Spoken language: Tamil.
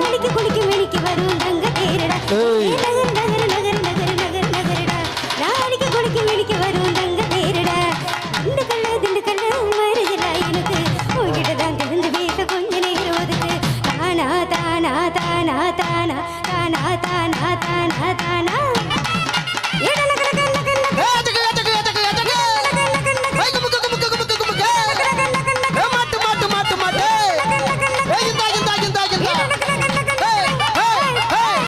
குளிக்க குளிக்க மினிக்கு வரும் தங்க தேரடா. நகர் நகர் நகர் நகர் நகர் நகரடா. நாளைக்கு குளிக்க மினிக்கு வரும் தங்க தேரடா. இந்த கல்ல திண்டு கல்ல வருகிறா எனக்கு. உங்ககிட்ட தான் திருந்து பேச கொஞ்ச நேரம் ஒதுக்கு. தானா தானா தானா தானா